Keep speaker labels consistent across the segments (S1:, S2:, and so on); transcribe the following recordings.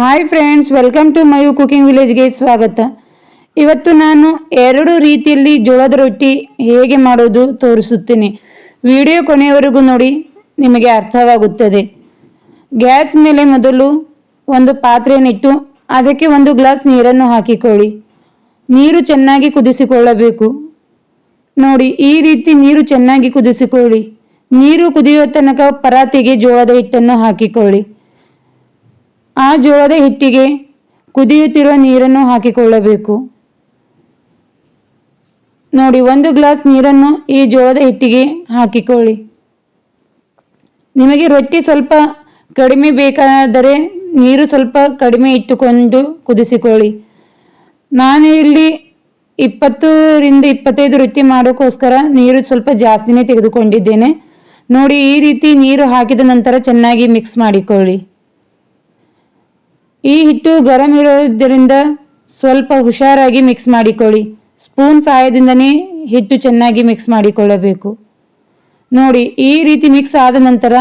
S1: Hi friends welcome to Mayu cooking ವಿಲೇಜ್ಗೆ ಸ್ವಾಗತ. ಇವತ್ತು ನಾನು ಎರಡು ರೀತಿಯಲ್ಲಿ ಜೋಳದ ರೊಟ್ಟಿ ಹೇಗೆ ಮಾಡೋದು ತೋರಿಸುತ್ತೇನೆ. ವಿಡಿಯೋ ಕೊನೆಯವರೆಗೂ ನೋಡಿ, ನಿಮಗೆ ಅರ್ಥವಾಗುತ್ತದೆ. ಗ್ಯಾಸ್ ಮೇಲೆ ಮೊದಲು ಒಂದು ಪಾತ್ರೆಯನ್ನಿಟ್ಟು ಅದಕ್ಕೆ ಒಂದು ಗ್ಲಾಸ್ ನೀರನ್ನು ಹಾಕಿಕೊಳ್ಳಿ. ನೀರು ಚೆನ್ನಾಗಿ ಕುದಿಸಿಕೊಳ್ಳಬೇಕು. ನೋಡಿ, ಈ ರೀತಿ ನೀರು ಚೆನ್ನಾಗಿ ಕುದಿಸಿಕೊಳ್ಳಿ. ನೀರು ಕುದಿಯುವ ತನಕ ಪರಾತಿಗೆ ಜೋಳದ ಹಿಟ್ಟನ್ನು ಹಾಕಿಕೊಳ್ಳಿ. ಆ ಜೋಳದ ಹಿಟ್ಟಿಗೆ ಕುದಿಯುತ್ತಿರುವ ನೀರನ್ನು ಹಾಕಿಕೊಳ್ಳಬೇಕು. ನೋಡಿ, ಒಂದು ಗ್ಲಾಸ್ ನೀರನ್ನು ಈ ಜೋಳದ ಹಿಟ್ಟಿಗೆ ಹಾಕಿಕೊಳ್ಳಿ. ನಿಮಗೆ ರೊಟ್ಟಿ ಸ್ವಲ್ಪ ಕಡಿಮೆ ಬೇಕಾದರೆ ನೀರು ಸ್ವಲ್ಪ ಕಡಿಮೆ ಇಟ್ಟುಕೊಂಡು ಕುದಿಸಿಕೊಳ್ಳಿ. ನಾನು ಇಲ್ಲಿ ಇಪ್ಪತ್ತರಿಂದ ಇಪ್ಪತ್ತೈದು ರೊಟ್ಟಿ ಮಾಡೋಕ್ಕೋಸ್ಕರ ನೀರು ಸ್ವಲ್ಪ ಜಾಸ್ತಿನೇ ತೆಗೆದುಕೊಂಡಿದ್ದೇನೆ. ನೋಡಿ, ಈ ರೀತಿ ನೀರು ಹಾಕಿದ ನಂತರ ಚೆನ್ನಾಗಿ ಮಿಕ್ಸ್ ಮಾಡಿಕೊಳ್ಳಿ. ಈ ಹಿಟ್ಟು ಗರಂ ಇರೋದರಿಂದ ಸ್ವಲ್ಪ ಹುಷಾರಾಗಿ ಮಿಕ್ಸ್ ಮಾಡಿಕೊಳ್ಳಿ. ಸ್ಪೂನ್ ಸಹಾಯದಿಂದನೇ ಹಿಟ್ಟು ಚೆನ್ನಾಗಿ ಮಿಕ್ಸ್ ಮಾಡಿಕೊಳ್ಳಬೇಕು. ನೋಡಿ, ಈ ರೀತಿ ಮಿಕ್ಸ್ ಆದ ನಂತರ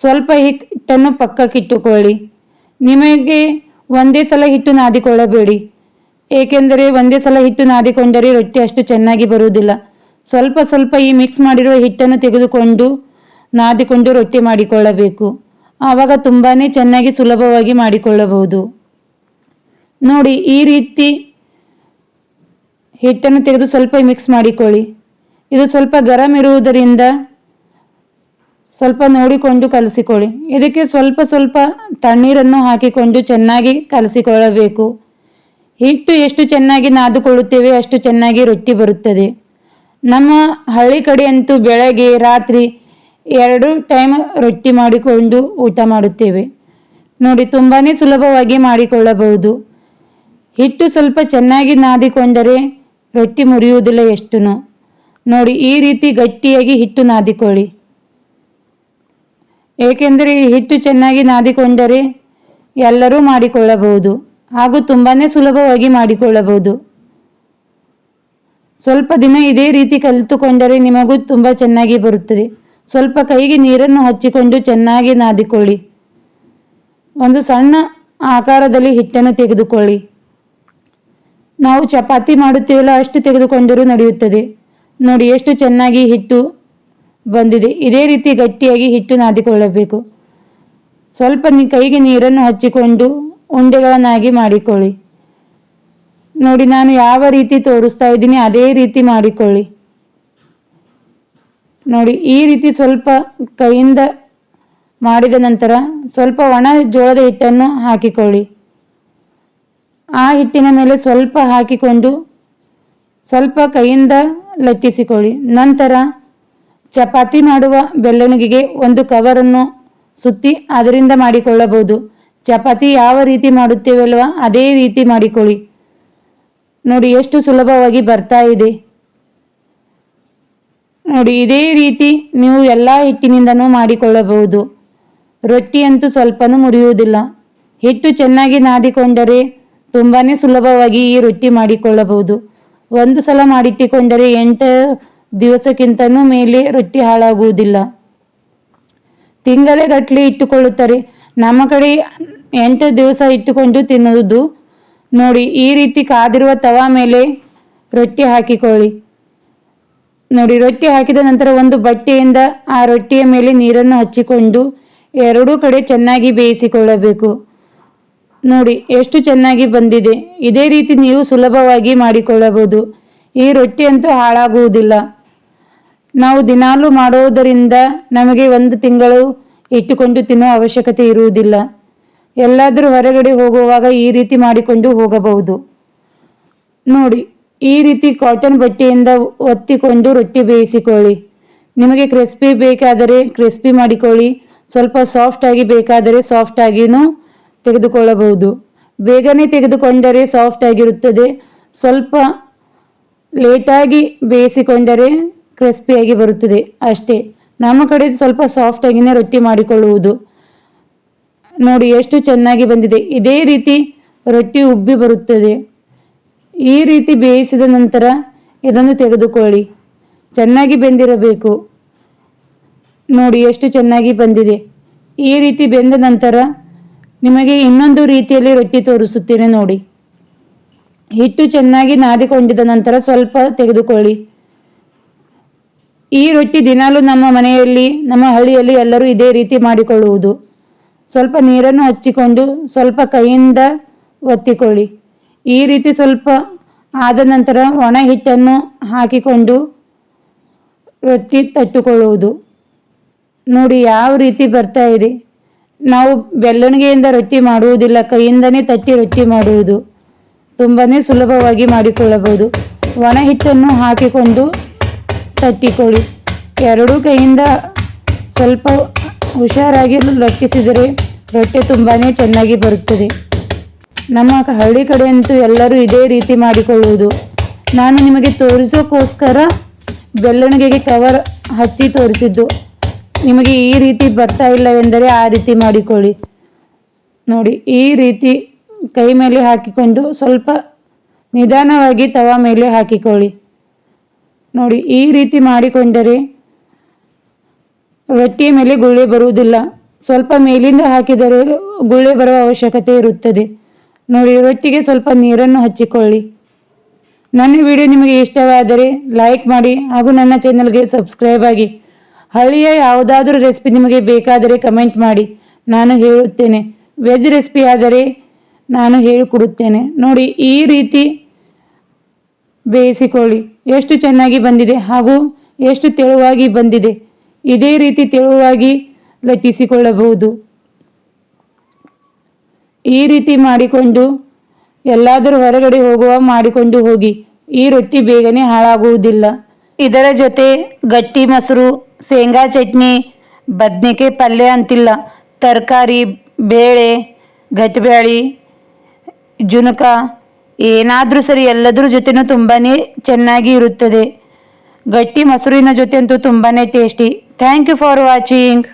S1: ಸ್ವಲ್ಪ ಹಿಟ್ಟನ್ನು ಪಕ್ಕಕ್ಕಿಟ್ಟುಕೊಳ್ಳಿ ನಿಮಗೆ ಒಂದೇ ಸಲ ಹಿಟ್ಟು ನಾದಿಕೊಳ್ಳಬೇಡಿ. ಏಕೆಂದರೆ ಒಂದೇ ಸಲ ಹಿಟ್ಟು ನಾದಿಕೊಂಡರೆ ರೊಟ್ಟಿ ಅಷ್ಟು ಚೆನ್ನಾಗಿ ಬರುವುದಿಲ್ಲ. ಸ್ವಲ್ಪ ಸ್ವಲ್ಪ ಈ ಮಿಕ್ಸ್ ಮಾಡಿರುವ ಹಿಟ್ಟನ್ನು ತೆಗೆದುಕೊಂಡು ನಾದಿಕೊಂಡು ರೊಟ್ಟಿ ಮಾಡಿಕೊಳ್ಳಬೇಕು. ಆವಾಗ ತುಂಬಾ ಚೆನ್ನಾಗಿ ಸುಲಭವಾಗಿ ಮಾಡಿಕೊಳ್ಳಬಹುದು. ನೋಡಿ, ಈ ರೀತಿ ಹಿಟ್ಟನ್ನು ತೆಗೆದು ಸ್ವಲ್ಪ ಮಿಕ್ಸ್ ಮಾಡಿಕೊಳ್ಳಿ. ಇದು ಸ್ವಲ್ಪ ಗರಂ ಇರುವುದರಿಂದ ಸ್ವಲ್ಪ ನೋಡಿಕೊಂಡು ಕಲಸಿಕೊಳ್ಳಿ. ಇದಕ್ಕೆ ಸ್ವಲ್ಪ ಸ್ವಲ್ಪ ತಣ್ಣೀರನ್ನು ಹಾಕಿಕೊಂಡು ಚೆನ್ನಾಗಿ ಕಲಸಿಕೊಳ್ಳಬೇಕು. ಹಿಟ್ಟು ಎಷ್ಟು ಚೆನ್ನಾಗಿ ನಾದುಕೊಳ್ಳುತ್ತೇವೆ ಅಷ್ಟು ಚೆನ್ನಾಗಿ ರೊಟ್ಟಿ ಬರುತ್ತದೆ. ನಮ್ಮ ಹಳ್ಳಿ ಕಡೆಯಂತೂ ಬೆಳಗ್ಗೆ, ರಾತ್ರಿ ಎರಡು ಟೈಮ್ ರೊಟ್ಟಿ ಮಾಡಿಕೊಂಡು ಊಟ ಮಾಡುತ್ತೇವೆ. ನೋಡಿ ತುಂಬಾ ಸುಲಭವಾಗಿ ಮಾಡಿಕೊಳ್ಳಬಹುದು. ಹಿಟ್ಟು ಸ್ವಲ್ಪ ಚೆನ್ನಾಗಿ ನಾದಿಕೊಂಡರೆ ರೊಟ್ಟಿ ಮುರಿಯುವುದಿಲ್ಲ ಎಷ್ಟು ನೋಡಿ, ಈ ರೀತಿ ಗಟ್ಟಿಯಾಗಿ ಹಿಟ್ಟು ನಾದಿಕೊಳ್ಳಿ. ಏಕೆಂದರೆ ಹಿಟ್ಟು ಚೆನ್ನಾಗಿ ನಾದಿಕೊಂಡರೆ ಎಲ್ಲರೂ ಮಾಡಿಕೊಳ್ಳಬಹುದು. ಹಾಗೂ ತುಂಬಾ ಸುಲಭವಾಗಿ ಮಾಡಿಕೊಳ್ಳಬಹುದು. ಸ್ವಲ್ಪ ದಿನ ಇದೇ ರೀತಿ ಕಲಿತುಕೊಂಡರೆ ನಿಮಗೂ ತುಂಬ ಚೆನ್ನಾಗಿ ಬರುತ್ತದೆ. ಸ್ವಲ್ಪ ಕೈಗೆ ನೀರನ್ನು ಹಚ್ಚಿಕೊಂಡು ಚೆನ್ನಾಗಿ ನಾದಿಕೊಳ್ಳಿ. ಒಂದು ಸಣ್ಣ ಆಕಾರದಲ್ಲಿ ಹಿಟ್ಟನ್ನು ತೆಗೆದುಕೊಳ್ಳಿ. ನಾವು ಚಪಾತಿ ಮಾಡುತ್ತೇವಲ್ಲ, ಅಷ್ಟು ತೆಗೆದುಕೊಂಡರೂ ನಡೆಯುತ್ತದೆ. ನೋಡಿ, ಎಷ್ಟು ಚೆನ್ನಾಗಿ ಹಿಟ್ಟು ಬಂದಿದೆ. ಇದೇ ರೀತಿ ಗಟ್ಟಿಯಾಗಿ ಹಿಟ್ಟು ನಾದಿಕೊಳ್ಳಬೇಕು. ಸ್ವಲ್ಪ ಕೈಗೆ ನೀರನ್ನು ಹಚ್ಚಿಕೊಂಡು ಉಂಡೆಗಳನ್ನಾಗಿ ಮಾಡಿಕೊಳ್ಳಿ. ನೋಡಿ, ನಾನು ಯಾವ ರೀತಿ ತೋರಿಸ್ತಾ ಇದ್ದೀನಿ, ಅದೇ ರೀತಿ ಮಾಡಿಕೊಳ್ಳಿ. ನೋಡಿ, ಈ ರೀತಿ ಸ್ವಲ್ಪ ಕೈಯಿಂದ ಮಾಡಿದ ನಂತರ ಸ್ವಲ್ಪ ಒಣ ಜೋಳದ ಹಿಟ್ಟನ್ನು ಹಾಕಿಕೊಳ್ಳಿ. ಆ ಹಿಟ್ಟಿನ ಮೇಲೆ ಸ್ವಲ್ಪ ಹಾಕಿಕೊಂಡು ಸ್ವಲ್ಪ ಕೈಯಿಂದ ಲಟ್ಟಿಸಿಕೊಳ್ಳಿ. ನಂತರ ಚಪಾತಿ ಮಾಡುವ ಬೆಳ್ಳಣಿಗೆಗೆ ಒಂದು ಕವರನ್ನು ಸುತ್ತಿ ಅದರಿಂದ ಮಾಡಿಕೊಳ್ಳಬಹುದು. ಚಪಾತಿ ಯಾವ ರೀತಿ ಮಾಡುತ್ತೇವಲ್ವ, ಅದೇ ರೀತಿ ಮಾಡಿಕೊಳ್ಳಿ. ನೋಡಿ, ಎಷ್ಟು ಸುಲಭವಾಗಿ ಬರ್ತಾ ಇದೆ. ನೋಡಿ, ಇದೇ ರೀತಿ ನೀವು ಎಲ್ಲ ಹಿಟ್ಟಿನಿಂದನೂ ಮಾಡಿಕೊಳ್ಳಬಹುದು. ರೊಟ್ಟಿಯಂತೂ ಸ್ವಲ್ಪನೂ ಮುರಿಯುವುದಿಲ್ಲ. ಹಿಟ್ಟು ಚೆನ್ನಾಗಿ ನಾದಿಕೊಂಡರೆ ತುಂಬಾ ಸುಲಭವಾಗಿ ಈ ರೊಟ್ಟಿ ಮಾಡಿಕೊಳ್ಳಬಹುದು. ಒಂದು ಸಲ ಮಾಡಿಟ್ಟುಕೊಂಡರೆ ಎಂಟು ದಿವಸಕ್ಕಿಂತನೂ ಮೇಲೆ ರೊಟ್ಟಿ ಹಾಳಾಗುವುದಿಲ್ಲ. ತಿಂಗಳಗಟ್ಟಲೆ ಇಟ್ಟುಕೊಳ್ಳುತ್ತಾರೆ. ನಮ್ಮ ಕಡೆ ಎಂಟು ದಿವಸ ಇಟ್ಟುಕೊಂಡು ತಿನ್ನುವುದು. ನೋಡಿ, ಈ ರೀತಿ ಕಾದಿರುವ ತವಾ ಮೇಲೆ ರೊಟ್ಟಿ ಹಾಕಿಕೊಳ್ಳಿ. ನೋಡಿ, ರೊಟ್ಟಿ ಹಾಕಿದ ನಂತರ ಒಂದು ಬಟ್ಟೆಯಿಂದ ಆ ರೊಟ್ಟಿಯ ಮೇಲೆ ನೀರನ್ನು ಹಚ್ಚಿಕೊಂಡು ಎರಡೂ ಕಡೆ ಚೆನ್ನಾಗಿ ಬೇಯಿಸಿಕೊಳ್ಳಬೇಕು. ನೋಡಿ, ಎಷ್ಟು ಚೆನ್ನಾಗಿ ಬಂದಿದೆ. ಇದೇ ರೀತಿ ನೀವು ಸುಲಭವಾಗಿ ಮಾಡಿಕೊಳ್ಳಬಹುದು. ಈ ರೊಟ್ಟಿ ಅಂತೂ ಹಾಳಾಗುವುದಿಲ್ಲ. ನಾವು ದಿನಾಲೂ ಮಾಡುವುದರಿಂದ ನಮಗೆ ಒಂದು ತಿಂಗಳು ಇಟ್ಟುಕೊಂಡು ತಿನ್ನುವ ಅವಶ್ಯಕತೆ ಇರುವುದಿಲ್ಲ. ಎಲ್ಲಾದರೂ ಹೊರಗಡೆ ಹೋಗುವಾಗ ಈ ರೀತಿ ಮಾಡಿಕೊಂಡು ಹೋಗಬಹುದು. ನೋಡಿ ಈ ರೀತಿ ಕಾಟನ್ ಬಟ್ಟೆಯಿಂದ ಒತ್ತಿಕೊಂಡು ರೊಟ್ಟಿ ಬೇಯಿಸಿಕೊಳ್ಳಿ. ನಿಮಗೆ ಕ್ರಿಸ್ಪಿ ಬೇಕಾದರೆ ಕ್ರಿಸ್ಪಿ ಮಾಡಿಕೊಳ್ಳಿ. ಸ್ವಲ್ಪ ಸಾಫ್ಟ್ ಆಗಿ ಬೇಕಾದರೆ ಸಾಫ್ಟ್ ಆಗಿಯೂ ತೆಗೆದುಕೊಳ್ಳಬಹುದು. ಬೇಗನೆ ತೆಗೆದುಕೊಂಡರೆ ಸಾಫ್ಟ್ ಆಗಿರುತ್ತದೆ. ಸ್ವಲ್ಪ ಲೇಟಾಗಿ ಬೇಯಿಸಿಕೊಂಡರೆ ಕ್ರಿಸ್ಪಿಯಾಗಿ ಬರುತ್ತದೆ. ಅಷ್ಟೇ. ನಮ್ಮ ಕಡೆ ಸ್ವಲ್ಪ ಸಾಫ್ಟ್ ಆಗಿನೇ ರೊಟ್ಟಿ ಮಾಡಿಕೊಳ್ಳುವುದು. ನೋಡಿ, ಎಷ್ಟು ಚೆನ್ನಾಗಿ ಬಂದಿದೆ. ಇದೇ ರೀತಿ ರೊಟ್ಟಿ ಉಬ್ಬಿ ಬರುತ್ತದೆ. ಈ ರೀತಿ ಬೇಯಿಸಿದ ನಂತರ ಇದನ್ನು ತೆಗೆದುಕೊಳ್ಳಿ. ಚೆನ್ನಾಗಿ ಬೆಂದಿರಬೇಕು. ನೋಡಿ ಎಷ್ಟು ಚೆನ್ನಾಗಿ ಬಂದಿದೆ. ಈ ರೀತಿ ಬೆಂದ ನಂತರ ನಿಮಗೆ ಇನ್ನೊಂದು ರೀತಿಯಲ್ಲಿ ರೊಟ್ಟಿ ತೋರಿಸುತ್ತೇನೆ ನೋಡಿ. ಹಿಟ್ಟು ಚೆನ್ನಾಗಿ ನಾದಿಕೊಂಡಿದ ನಂತರ ಸ್ವಲ್ಪ ತೆಗೆದುಕೊಳ್ಳಿ. ಈ ರೊಟ್ಟಿ ದಿನಾಲೂ ನಮ್ಮ ಮನೆಯಲ್ಲಿ, ನಮ್ಮ ಹಳ್ಳಿಯಲ್ಲಿ ಎಲ್ಲರೂ ಇದೇ ರೀತಿ ಮಾಡಿಕೊಳ್ಳುವುದು. ಸ್ವಲ್ಪ ನೀರನ್ನು ಹಚ್ಚಿಕೊಂಡು ಸ್ವಲ್ಪ ಕೈಯಿಂದ ಒತ್ತಿಕೊಳ್ಳಿ. ಈ ರೀತಿ ಸ್ವಲ್ಪ ಆದ ನಂತರ ಒಣ ಹಿಟ್ಟನ್ನು ಹಾಕಿಕೊಂಡು ರೊಟ್ಟಿ ತಟ್ಟುಕೊಳ್ಳುವುದು. ನೋಡಿ ಯಾವ ರೀತಿ ಬರ್ತಾ ಇದೆ. ನಾವು ಬೆಳ್ಳನಿಗೆಯಿಂದ ರೊಟ್ಟಿ ಮಾಡುವುದಿಲ್ಲ, ಕೈಯಿಂದನೇ ತಟ್ಟಿ ರೊಟ್ಟಿ ಮಾಡುವುದು. ತುಂಬಾ ಸುಲಭವಾಗಿ ಮಾಡಿಕೊಳ್ಳಬಹುದು. ಒಣ ಹಿಟ್ಟನ್ನು ಹಾಕಿಕೊಂಡು ತಟ್ಟಿಕೊಳ್ಳಿ. ಎರಡೂ ಕೈಯಿಂದ ಸ್ವಲ್ಪ ಹುಷಾರಾಗಿ ಲಟ್ಟಿಸಿದರೆ ರೊಟ್ಟಿ ತುಂಬಾ ಚೆನ್ನಾಗಿ ಬರುತ್ತದೆ. ನಮ್ಮ ಹಳ್ಳಿ ಕಡೆಯಂತೂ ಎಲ್ಲರೂ ಇದೇ ರೀತಿ ಮಾಡಿಕೊಳ್ಳುವುದು. ನಾನು ನಿಮಗೆ ತೋರಿಸೋಕ್ಕೋಸ್ಕರ ಬೆಳ್ಳಣಿಗೆಗೆ ಕವರ್ ಹಚ್ಚಿ ತೋರಿಸಿದ್ದು. ನಿಮಗೆ ಈ ರೀತಿ ಬರ್ತಾ ಇಲ್ಲವೆಂದರೆ ಆ ರೀತಿ ಮಾಡಿಕೊಳ್ಳಿ. ನೋಡಿ, ಈ ರೀತಿ ಕೈ ಮೇಲೆ ಹಾಕಿಕೊಂಡು ಸ್ವಲ್ಪ ನಿಧಾನವಾಗಿ ತವ ಮೇಲೆ ಹಾಕಿಕೊಳ್ಳಿ. ನೋಡಿ, ಈ ರೀತಿ ಮಾಡಿಕೊಂಡರೆ ರೊಟ್ಟಿಯ ಮೇಲೆ ಗುಳ್ಳೆ ಬರುವುದಿಲ್ಲ. ಸ್ವಲ್ಪ ಮೇಲಿಂದ ಹಾಕಿದರೆ ಗುಳ್ಳೆ ಬರುವ ಅವಶ್ಯಕತೆ ಇರುತ್ತದೆ. ನೋಡಿ ರೊಟ್ಟಿಗೆ ಸ್ವಲ್ಪ ನೀರನ್ನು ಹಚ್ಚಿಕೊಳ್ಳಿ. ನನ್ನ ವಿಡಿಯೋ ನಿಮಗೆ ಇಷ್ಟವಾದರೆ ಲೈಕ್ ಮಾಡಿ ಹಾಗೂ ನನ್ನ ಚಾನಲ್ಗೆ ಸಬ್ಸ್ಕ್ರೈಬ್ ಆಗಿ. ಹಳ್ಳಿಯ ಯಾವುದಾದ್ರೂ ರೆಸಿಪಿ ನಿಮಗೆ ಬೇಕಾದರೆ ಕಮೆಂಟ್ ಮಾಡಿ. ನಾನು ಹೇಳುತ್ತೇನೆ. ವೆಜ್ ರೆಸಿಪಿ ಆದರೆ ನಾನು ಹೇಳಿಕೊಡುತ್ತೇನೆ. ನೋಡಿ, ಈ ರೀತಿ ಬೇಯಿಸಿಕೊಳ್ಳಿ. ಎಷ್ಟು ಚೆನ್ನಾಗಿ ಬಂದಿದೆ ಹಾಗೂ ಎಷ್ಟು ತೆಳುವಾಗಿ ಬಂದಿದೆ. ಇದೇ ರೀತಿ ತೆಳುವಾಗಿ ಲಟ್ಟಿಸಿಕೊಳ್ಳಬಹುದು. ಈ ರೀತಿ ಮಾಡಿಕೊಂಡು ಎಲ್ಲಾದರೂ ಹೊರಗಡೆ ಹೋಗುವ ಮಾಡಿಕೊಂಡು ಹೋಗಿ. ಈ ರೊಟ್ಟಿ ಬೇಗನೆ ಹಾಳಾಗುವುದಿಲ್ಲ. ಇದರ ಜೊತೆ ಗಟ್ಟಿ ಮೊಸರು, ಶೇಂಗಾ ಚಟ್ನಿ, ಬದನೆಕಾಯಿ ಪಲ್ಯ ಅಂತಿಲ್ಲ. ತರಕಾರಿ, ಬೇಳೆ, ಗಟ್ಬ್ಯಾಳಿ, ಜುನಕ ಏನಾದರೂ ಸರಿ ಎಲ್ಲದರ ಜೊತೆನೂ ತುಂಬಾ ಚೆನ್ನಾಗಿ ಇರುತ್ತದೆ. ಗಟ್ಟಿ ಮೊಸರಿನ ಜೊತೆ ಅಂತೂ ತುಂಬಾ tasty thank you for watching